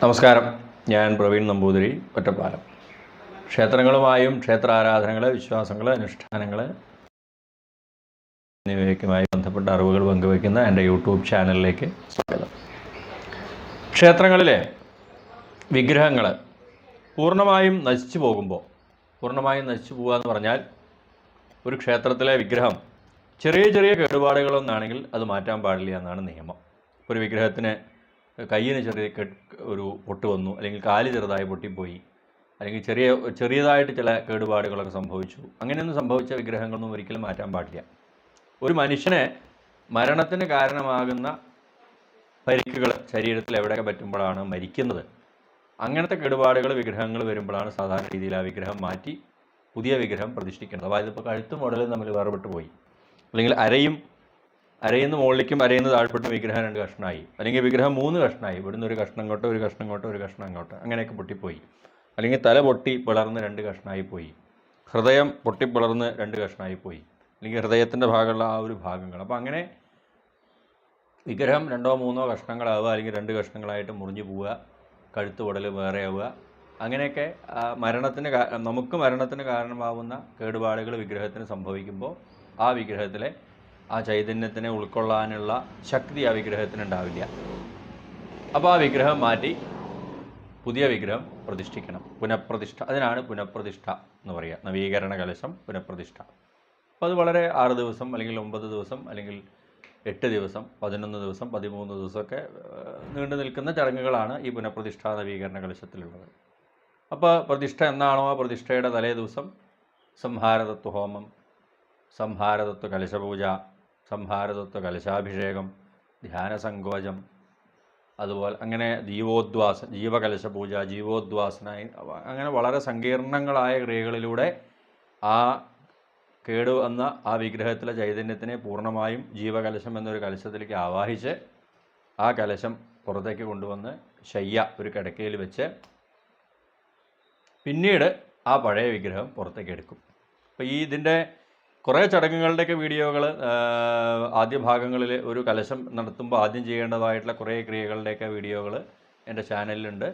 നമസ്കാരം. ഞാൻ പ്രവീൺ നമ്പൂതിരി ഒറ്റപ്പാലം. ക്ഷേത്രങ്ങളുമായും ക്ഷേത്ര ആരാധനകൾ വിശ്വാസങ്ങൾ അനുഷ്ഠാനങ്ങൾ എന്നിവയ്ക്കുമായി ബന്ധപ്പെട്ട അറിവുകൾ പങ്കുവയ്ക്കുന്ന എന്റെ യൂട്യൂബ് ചാനലിലേക്ക് സ്വാഗതം. ക്ഷേത്രങ്ങളിലെ വിഗ്രഹങ്ങൾ പൂർണമായും നശിച്ചു പോകുമ്പോൾ പൂർണമായും നശിച്ചു പോകുക എന്ന് പറഞ്ഞാൽ ഒരു ക്ഷേത്രത്തിലെ വിഗ്രഹം ചെറിയ ചെറിയ കേടുപാടുകളൊന്നാണെങ്കിൽ അത് മാറ്റാൻ പാടില്ല എന്നാണ് നിയമം. ഒരു വിഗ്രഹത്തിന് കയ്യിന് ചെറിയ ഒരു പൊട്ട് വന്നു. അല്ലെങ്കിൽ കാൽ ചെറുതായി പൊട്ടിപ്പോയി. അല്ലെങ്കിൽ ചെറിയ ചെറിയതായിട്ട് ചില കേടുപാടുകളൊക്കെ സംഭവിച്ചു. അങ്ങനെയൊന്നും സംഭവിച്ച വിഗ്രഹങ്ങളൊന്നും ഒരിക്കലും മാറ്റാൻ പാടില്ല. ഒരു മനുഷ്യനെ മരണത്തിന് കാരണമാകുന്ന പരിക്കുകൾ ശരീരത്തിൽ എവിടെയൊക്കെ പറ്റുമ്പോഴാണ് മരിക്കുന്നത്. അങ്ങനത്തെ കേടുപാടുകൾ വിഗ്രഹങ്ങൾ വരുമ്പോഴാണ് സാധാരണ രീതിയിൽ ആ വിഗ്രഹം മാറ്റി പുതിയ വിഗ്രഹം പ്രതിഷ്ഠിക്കുന്നത് അതായത് ഇപ്പോൾ കഴുത്തും ഉടലും തമ്മിൽ വേർപെട്ട് പോയി അല്ലെങ്കിൽ അരയും അരയിന്ന് മുകളിലേക്കും അരയിന്ന് താഴ്പ്പെട്ട വിഗ്രഹം രണ്ട് കഷ്ണമായി. അല്ലെങ്കിൽ വിഗ്രഹം മൂന്ന് കഷ്ണമായി. ഇവിടുന്ന് ഒരു കഷ്ണം ഇങ്ങോട്ട് ഒരു കഷ്ണം ഇങ്ങോട്ട് ഒരു കഷ്ണം അങ്ങോട്ട് അങ്ങനെയൊക്കെ പൊട്ടിപ്പോയി. അല്ലെങ്കിൽ തല പൊട്ടി പിളർന്ന് രണ്ട് കഷ്ണമായി പോയി. ഹൃദയം പൊട്ടി പിളർന്ന് രണ്ട് കഷ്ണമായി പോയി. അല്ലെങ്കിൽ ഹൃദയത്തിന്റെ ഭാഗമുള്ള ആ ഒരു ഭാഗങ്ങൾ. അപ്പോൾ അങ്ങനെ വിഗ്രഹം രണ്ടോ മൂന്നോ കഷ്ണങ്ങളാവുക അല്ലെങ്കിൽ രണ്ട് കഷ്ണങ്ങളായിട്ട് മുറിഞ്ഞു പോവുക കഴുത്ത് ഉടൽ ആവുക. അങ്ങനെയൊക്കെ മരണത്തിന് നമുക്ക് മരണത്തിന് കാരണമാവുന്ന കേടുപാടുകൾ വിഗ്രഹത്തിന് സംഭവിക്കുമ്പോൾ ആ വിഗ്രഹത്തിലെ ആ ചൈതന്യത്തിനെ ഉൾക്കൊള്ളാനുള്ള ശക്തി ആ വിഗ്രഹത്തിന് ഉണ്ടാവില്ല അപ്പോൾ ആ വിഗ്രഹം മാറ്റി പുതിയ വിഗ്രഹം പ്രതിഷ്ഠിക്കണം. പുനഃപ്രതിഷ്ഠ അതിനാണ് പുനഃപ്രതിഷ്ഠ എന്ന് പറയുക. നവീകരണ കലശം പുനഃപ്രതിഷ്ഠ. അപ്പോൾ അത് വളരെ ആറ് ദിവസം അല്ലെങ്കിൽ ഒമ്പത് ദിവസം അല്ലെങ്കിൽ എട്ട് ദിവസം പതിനൊന്ന് ദിവസം പതിമൂന്ന് ദിവസമൊക്കെ നീണ്ടു നിൽക്കുന്ന ചടങ്ങുകളാണ് ഈ പുനഃപ്രതിഷ്ഠാ നവീകരണ കലശത്തിലുള്ളത്. അപ്പോൾ പ്രതിഷ്ഠ എന്നാണോ? ആ പ്രതിഷ്ഠയുടെ തലേ ദിവസം സംഹാരതത്വ ഹോമം സംഹാരതത്വ കലശപൂജ സംഹാരതത്വ കലശാഭിഷേകം ധ്യാനസങ്കോചം അതുപോലെ അങ്ങനെ ജീവോദ്വാസ ജീവകലശ പൂജ ജീവോദ്വാസന അങ്ങനെ വളരെ സങ്കീർണങ്ങളായ ക്രിയകളിലൂടെ ആ കേടു വന്ന ആ വിഗ്രഹത്തിലെ ചൈതന്യത്തിനെ പൂർണമായും ജീവകലശം എന്നൊരു കലശത്തിലേക്ക് ആവാഹിച്ച് ആ കലശം പുറത്തേക്ക് കൊണ്ടുവന്ന് ശയ്യ ഒരു കിടക്കയിൽ വെച്ച് പിന്നീട് ആ പഴയ വിഗ്രഹം പുറത്തേക്ക് എടുക്കും. അപ്പോൾ ഈ ഇതിന്റെ കുറേ ചടങ്ങുകളുടെയൊക്കെ വീഡിയോകൾ ആദ്യ ഭാഗങ്ങളിൽ ഒരു കലശം നടത്തുമ്പോൾ ആദ്യം ചെയ്യേണ്ടതായിട്ടുള്ള കുറേ ക്രിയകളുടെയൊക്കെ വീഡിയോകൾ എന്റെ ചാനലിലുണ്ട്.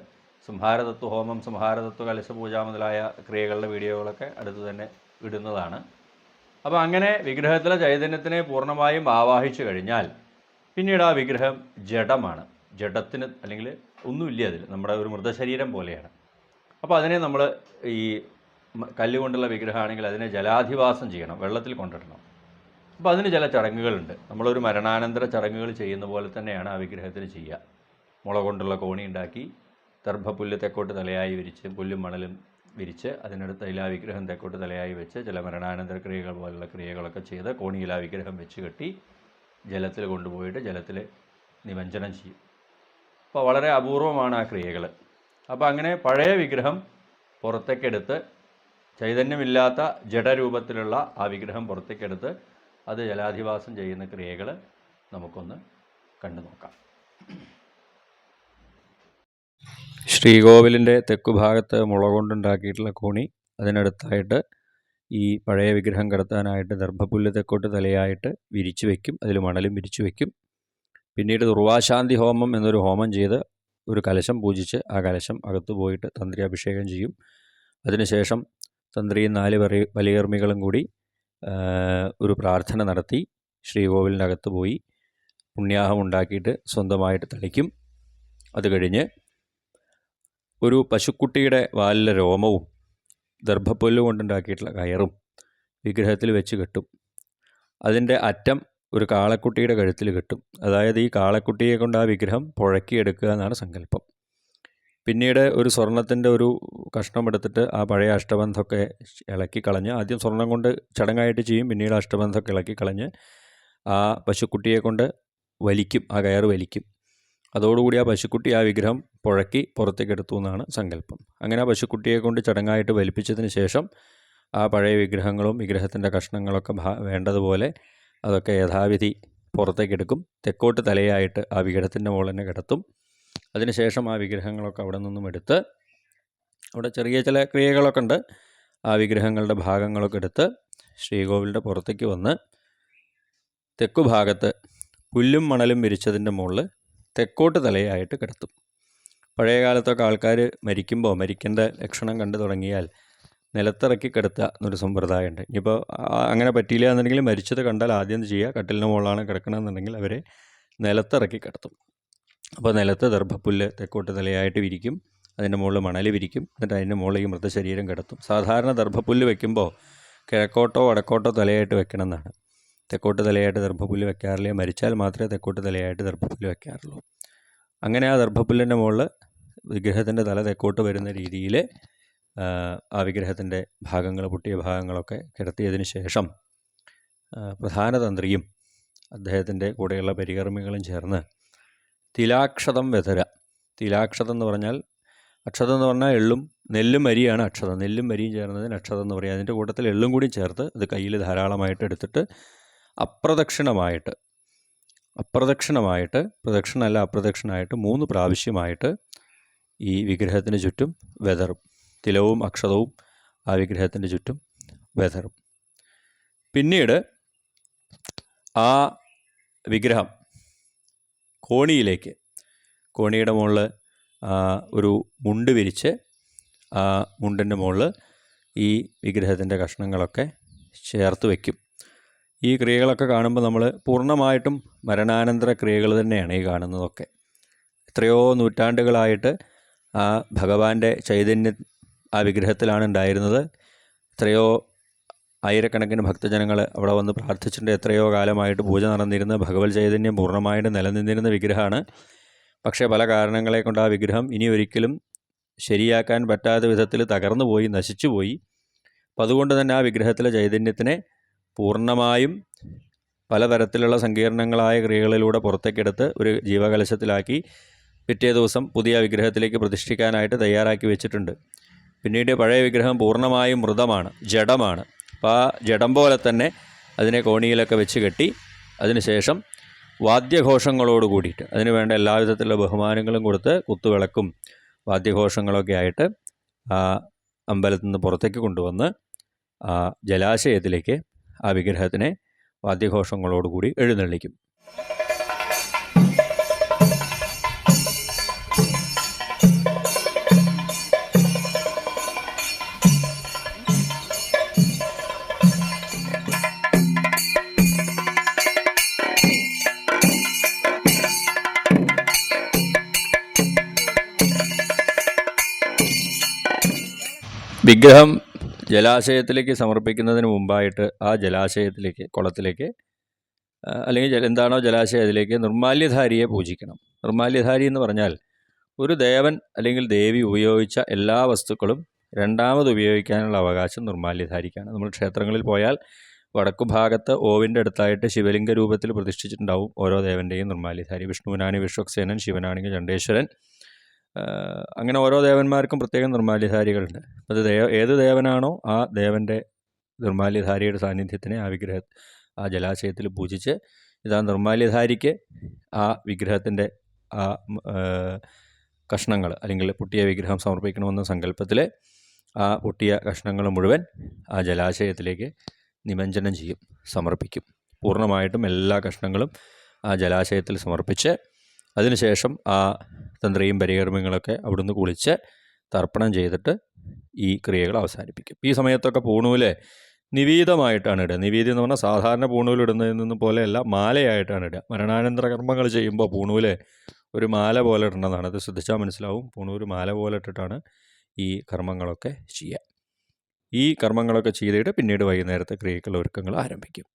സംഹാരതത്വ ഹോമം സംഹാരതത്വ കലശപൂജ മുതലായ ക്രിയകളുടെ വീഡിയോകളൊക്കെ അടുത്ത് തന്നെ ഇടുന്നതാണ്. അപ്പോൾ അങ്ങനെ വിഗ്രഹത്തിലെ ചൈതന്യത്തിനെ പൂർണമായും ആവാഹിച്ചു കഴിഞ്ഞാൽ പിന്നീട് ആ വിഗ്രഹം ജഡമാണ്. ജഡത്തിന് അല്ലെങ്കിൽ ഒന്നുമില്ല അതിൽ. നമ്മുടെ ഒരു മൃതശരീരം പോലെയാണ്. അപ്പോൾ അതിനെ നമ്മൾ ഈ കല്ലുകൊണ്ടുള്ള വിഗ്രഹമാണെങ്കിൽ അതിനെ ജലാധിവാസം ചെയ്യണം വെള്ളത്തിൽ കൊണ്ടിടണം. അപ്പോൾ അതിന് ചില ചടങ്ങുകളുണ്ട്. നമ്മളൊരു മരണാനന്തര ചടങ്ങുകൾ ചെയ്യുന്ന പോലെ തന്നെയാണ് ആ വിഗ്രഹത്തിന് ചെയ്യുക. മുള കൊണ്ടുള്ള കോണി ഉണ്ടാക്കി ദർഭപ്പുല്ല് തെക്കോട്ട് തലയായി വിരിച്ച് പുല്ലും മണലും വിരിച്ച് അതിനടുത്ത് ഇലാ വിഗ്രഹം തെക്കോട്ട് തലയായി വെച്ച് ചില മരണാനന്തര ക്രിയകൾ പോലുള്ള ക്രിയകളൊക്കെ ചെയ്ത് കോണിയിൽ ആ വിഗ്രഹം വെച്ച് കെട്ടി ജലത്തിൽ കൊണ്ടുപോയിട്ട് ജലത്തിൽ നിമഞ്ജനം ചെയ്യും. അപ്പോൾ വളരെ അപൂർവമാണ് ആ ക്രിയകൾ അപ്പോൾ അങ്ങനെ പഴയ വിഗ്രഹം പുറത്തേക്കെടുത്ത് ചൈതന്യമില്ലാത്ത ജഡരൂപത്തിലുള്ള ആ വിഗ്രഹം പുറത്തേക്കെടുത്ത് അത് ജലാധിവാസം ചെയ്യുന്ന ക്രിയകൾ നമുക്കൊന്ന് കണ്ടു നോക്കാം. ശ്രീകോവിലിന്റെ തെക്കുഭാഗത്ത് മുള കൊണ്ടുണ്ടാക്കിയിട്ടുള്ള കോണി അതിനടുത്തായിട്ട് ഈ പഴയ വിഗ്രഹം കടത്താനായിട്ട് ദർഭപുല്ല് തെക്കോട്ട് തലയായിട്ട് വിരിച്ചു വയ്ക്കും അതിൽ മണലും വിരിച്ചു വയ്ക്കും പിന്നീട് ദുർവാശാന്തി ഹോമം എന്നൊരു ഹോമം ചെയ്ത് ഒരു കലശം പൂജിച്ച് ആ കലശം അകത്തു പോയിട്ട് തന്ത്രി അഭിഷേകം ചെയ്യും. അതിനുശേഷം തന്ത്രിയും നാല് വലി വലിയർമ്മികളും കൂടി ഒരു പ്രാർത്ഥന നടത്തി. ശ്രീകോവിലിന്റെ അകത്ത് പോയി പുണ്യാഹം ഉണ്ടാക്കിയിട്ട് സ്വന്തമായിട്ട് തളിക്കും. അത് കഴിഞ്ഞ് ഒരു പശുക്കുട്ടിയുടെ വാലിലെ രോമവും ദർഭപ്പുല്ല് കൊണ്ടുണ്ടാക്കിയിട്ടുള്ള കയറും വിഗ്രഹത്തിൽ വെച്ച് കെട്ടും. അതിന്റെ അറ്റം ഒരു കാളക്കുട്ടിയുടെ കഴുത്തിൽ കെട്ടും. അതായത് ഈ കാളക്കുട്ടിയെ കൊണ്ട് ആ വിഗ്രഹം പുഴക്കിയെടുക്കുക എന്നാണ് സങ്കല്പം. പിന്നീട് ഒരു സ്വർണത്തിന്റെ ഒരു കഷ്ണം എടുത്തിട്ട് ആ പഴയ അഷ്ടബന്ധമൊക്കെ ഇളക്കി കളഞ്ഞ് ആദ്യം സ്വർണം കൊണ്ട് ചടങ്ങായിട്ട് ചെയ്യും പിന്നീട് അഷ്ടബന്ധമൊക്കെ ഇളക്കി കളഞ്ഞ് ആ പശുക്കുട്ടിയെ കൊണ്ട് വലിക്കും ആ കയർ വലിക്കും. അതോടുകൂടി ആ പശുക്കുട്ടി ആ വിഗ്രഹം പുഴക്കി പുറത്തേക്ക് എടുത്തു എന്നാണ് സങ്കല്പം. അങ്ങനെ ആ പശുക്കുട്ടിയെ കൊണ്ട് ചടങ്ങായിട്ട് വലിപ്പിച്ചതിന് ശേഷം ആ പഴയ വിഗ്രഹങ്ങളും വിഗ്രഹത്തിന്റെ കഷ്ണങ്ങളൊക്കെ വേണ്ടതുപോലെ അതൊക്കെ യഥാവിധി പുറത്തേക്കെടുക്കും തെക്കോട്ട് തലയായിട്ട് ആ വിഗ്രഹത്തിന്റെ മുകളിൽ തന്നെ കിടത്തും. അതിനുശേഷം ആ വിഗ്രഹങ്ങളൊക്കെ അവിടെ നിന്നും എടുത്ത് അവിടെ ചെറിയ ചില ക്രിയകളൊക്കെ ഉണ്ട്. ആ വിഗ്രഹങ്ങളുടെ ഭാഗങ്ങളൊക്കെ എടുത്ത് ശ്രീകോവിലിന്റെ പുറത്തേക്ക് വന്ന് തെക്കു ഭാഗത്ത് പുല്ലും മണലും വിരിച്ചതിന്റെ മുകളിൽ തെക്കോട്ട് തലയായിട്ട് കിടത്തും. പഴയ കാലത്തൊക്കെ ആൾക്കാർ മരിക്കുമ്പോൾ മരിക്കേണ്ട ലക്ഷണം കണ്ടു തുടങ്ങിയാൽ നിലത്തിറക്കി കിടത്തുക എന്നൊരു സമ്പ്രദായമുണ്ട്. ഇനിയിപ്പോൾ അങ്ങനെ പറ്റിയില്ല എന്നുണ്ടെങ്കിൽ മരിച്ചത് കണ്ടാൽ ആദ്യം ചെയ്യുക? കട്ടിലിന് മുകളിലാണ് കിടക്കണമെന്നുണ്ടെങ്കിൽ അവരെ നിലത്തിറക്കി കിടത്തും. അപ്പോൾ നിലത്ത് ദർഭപ്പുല്ല് തെക്കോട്ട് നിലയായിട്ട് വിരിക്കും അതിന്റെ മുകളിൽ മണൽ വിരിക്കും എന്നിട്ട് അതിന്റെ മുകളിൽ മൃതശരീരം കിടത്തും. സാധാരണ ദർഭപ്പുല്ല് വെക്കുമ്പോൾ കിഴക്കോട്ടോ വടക്കോട്ടോ തലയായിട്ട് വെക്കണം എന്നാണ്. തെക്കോട്ട് തലയായിട്ട് ദർഭപ്പുല്ല് വെക്കാറില്ല മരിച്ചാൽ മാത്രമേ തെക്കോട്ട് തലയായിട്ട് ദർഭപ്പുല്ല് വെക്കാറുള്ളൂ. അങ്ങനെ ആ ദർഭപ്പുല്ലിന്റെ മുകളിൽ വിഗ്രഹത്തിന്റെ തല തെക്കോട്ട് വരുന്ന രീതിയിൽ ആ വിഗ്രഹത്തിന്റെ ഭാഗങ്ങൾ പൊട്ടിയ ഭാഗങ്ങളൊക്കെ കിടത്തിയതിന് ശേഷം പ്രധാന തന്ത്രിയും അദ്ദേഹത്തിന്റെ കൂടെയുള്ള പരികർമ്മികളും ചേർന്ന് തിലാക്ഷതം വെതര തിലാക്ഷതം എന്ന് പറഞ്ഞാൽ അക്ഷതം എന്ന് പറഞ്ഞാൽ എള്ളും നെല്ലും അരിയാണ് അക്ഷതം. നെല്ലും അരിയും ചേർന്നതിന് അക്ഷതം എന്ന് പറയും. അതിന്റെ കൂട്ടത്തിൽ എള്ളും കൂടി ചേർത്ത് അത് കയ്യിൽ ധാരാളമായിട്ട് എടുത്തിട്ട് അപ്രദക്ഷിണമായിട്ട് അപ്രദക്ഷിണമായിട്ട് പ്രദക്ഷിണമല്ല അപ്രദക്ഷിണമായിട്ട് മൂന്ന് പ്രാവശ്യമായിട്ട് ഈ വിഗ്രഹത്തിന് ചുറ്റും വെതറും. തിലവും അക്ഷതവും ആ വിഗ്രഹത്തിന്റെ ചുറ്റും വെതറും. പിന്നീട് ആ വിഗ്രഹം കോണിയിലേക്ക്. കോണിയുടെ മുകളിൽ ഒരു മുണ്ട് വിരിച്ച് ആ മുണ്ടിന്റെ മുകളിൽ ഈ വിഗ്രഹത്തിന്റെ കഷ്ണങ്ങളൊക്കെ ചേർത്ത് വയ്ക്കും ഈ ക്രിയകളൊക്കെ കാണുമ്പോൾ നമ്മൾ പൂർണമായിട്ടും മരണാനന്തര ക്രിയകൾ തന്നെയാണ് ഈ കാണുന്നതൊക്കെ. എത്രയോ നൂറ്റാണ്ടുകളായിട്ട് ആ ഭഗവാന്റെ ചൈതന്യം ആ വിഗ്രഹത്തിലാണ് ഉണ്ടായിരുന്നത്. എത്രയോ ആയിരക്കണക്കിന് ഭക്തജനങ്ങൾ അവിടെ വന്ന് പ്രാർത്ഥിച്ചിട്ടുണ്ട്. എത്രയോ കാലമായിട്ട് പൂജ നടന്നിരുന്ന ഭഗവത് ചൈതന്യം പൂർണമായിട്ട് നിലനിന്നിരുന്ന വിഗ്രഹമാണ്. പക്ഷേ പല കാരണങ്ങളെ കൊണ്ട് ആ വിഗ്രഹം ഇനി ഒരിക്കലും ശരിയാക്കാൻ പറ്റാത്ത വിധത്തിൽ തകർന്നു പോയി നശിച്ചു പോയി. അപ്പം അതുകൊണ്ട് തന്നെ ആ വിഗ്രഹത്തിലെ ചൈതന്യത്തിനെ പൂർണമായും പലതരത്തിലുള്ള സങ്കീർണങ്ങളായ ക്രിയകളിലൂടെ പുറത്തേക്കെടുത്ത് ഒരു ജീവകലശത്തിലാക്കി പിറ്റേ ദിവസം പുതിയ വിഗ്രഹത്തിലേക്ക് പ്രതിഷ്ഠിക്കാനായിട്ട് തയ്യാറാക്കി വെച്ചിട്ടുണ്ട്. പിന്നീട് പഴയ വിഗ്രഹം പൂർണമായും മൃതമാണ് ജഡമാണ്. അപ്പോൾ ആ ജഡം പോലെ തന്നെ അതിനെ കോണിയിലൊക്കെ വെച്ച് കെട്ടി അതിനുശേഷം വാദ്യഘോഷങ്ങളോട് കൂടിയിട്ട് അതിന് വേണ്ട എല്ലാവിധത്തിലുള്ള ബഹുമാനങ്ങളും കൊടുത്ത് കുത്തുവിളക്കും വാദ്യഘോഷങ്ങളൊക്കെ ആയിട്ട് ആ അമ്പലത്തിൽ നിന്ന് പുറത്തേക്ക് കൊണ്ടുവന്ന് ആ ജലാശയത്തിലേക്ക് ആ വിഗ്രഹത്തിനെ വാദ്യഘോഷങ്ങളോടുകൂടി എഴുന്നള്ളിക്കും. വിഗ്രഹം ജലാശയത്തിലേക്ക് സമർപ്പിക്കുന്നതിന് മുമ്പായിട്ട് ആ ജലാശയത്തിലേക്ക് കുളത്തിലേക്ക് അല്ലെങ്കിൽ എന്താണോ ജലാശയം അതിലേക്ക് നിർമാല്യധാരിയെ പൂജിക്കണം. നിർമാല്യധാരി എന്ന് പറഞ്ഞാൽ ഒരു ദേവൻ അല്ലെങ്കിൽ ദേവി ഉപയോഗിച്ച എല്ലാ വസ്തുക്കളും രണ്ടാമത് ഉപയോഗിക്കാനുള്ള അവകാശം നിർമാല്യധാരിക്കാണ്. നമ്മൾ ക്ഷേത്രങ്ങളിൽ പോയാൽ വടക്കു ഭാഗത്ത് ഓവിന്റെ അടുത്തായിട്ട് ശിവലിംഗ രൂപത്തിൽ പ്രതിഷ്ഠിച്ചിട്ടുണ്ടാവും ഓരോ ദേവന്റെയും നിർമാല്യധാരി. വിഷ്ണുവിനാണെങ്കിൽ വിശ്വക്സേനൻ ശിവനാണെങ്കിൽ ചണ്ഡേശ്വരൻ ആ, അങ്ങനെ ഓരോ ദേവന്മാർക്കും പ്രത്യേകം നിർമാല്യധാരികളുണ്ട് അത് ദേവ ഏത് ദേവനാണോ ആ ദേവന്റെ നിർമാല്യധാരിയുടെ സാന്നിധ്യത്തിനെ ആ വിഗ്രഹ ആ ജലാശയത്തിൽ പൂജിച്ച് ഇതാ നിർമാല്യധാരിക്ക് ആ വിഗ്രഹത്തിന്റെ ആ കഷ്ണങ്ങൾ അല്ലെങ്കിൽ പൊട്ടിയ വിഗ്രഹം സമർപ്പിക്കണമെന്ന സങ്കല്പത്തിൽ ആ പൊട്ടിയ കഷ്ണങ്ങൾ മുഴുവൻ ആ ജലാശയത്തിലേക്ക് നിമഞ്ജനം ചെയ്യും സമർപ്പിക്കും. പൂർണമായിട്ടും എല്ലാ കഷ്ണങ്ങളും ആ ജലാശയത്തിൽ സമർപ്പിച്ച് അതിനുശേഷം ആ തന്ത്രിയും പരികർമ്മങ്ങളൊക്കെ അവിടുന്ന് കുളിച്ച് തർപ്പണം ചെയ്തിട്ട് ഈ ക്രിയകൾ അവസാനിപ്പിക്കും. ഈ സമയത്തൊക്കെ പൂണൂൽ നിവീതമായിട്ടാണ് ഇടുക. നിവീതി എന്ന് പറഞ്ഞാൽ സാധാരണ പൂണൂൽ ഇടുന്നതിൽ നിന്ന് പോലെയല്ല മാലയായിട്ടാണ് ഇടുക. മരണാനന്തര കർമ്മങ്ങൾ ചെയ്യുമ്പോൾ പൂണൂൽ ഒരു മാല പോലെ ഇടേണ്ടതാണ്. അത് ശ്രദ്ധിച്ചാൽ മനസ്സിലാവും. പൂണൂര് മാല പോലെ ഇട്ടിട്ടാണ് ഈ കർമ്മങ്ങളൊക്കെ ചെയ്യുക. ഈ കർമ്മങ്ങളൊക്കെ ചെയ്തിട്ട് പിന്നീട് വൈകുന്നേരത്തെ ക്രിയകൾ ഒരുക്കങ്ങൾ ആരംഭിക്കും.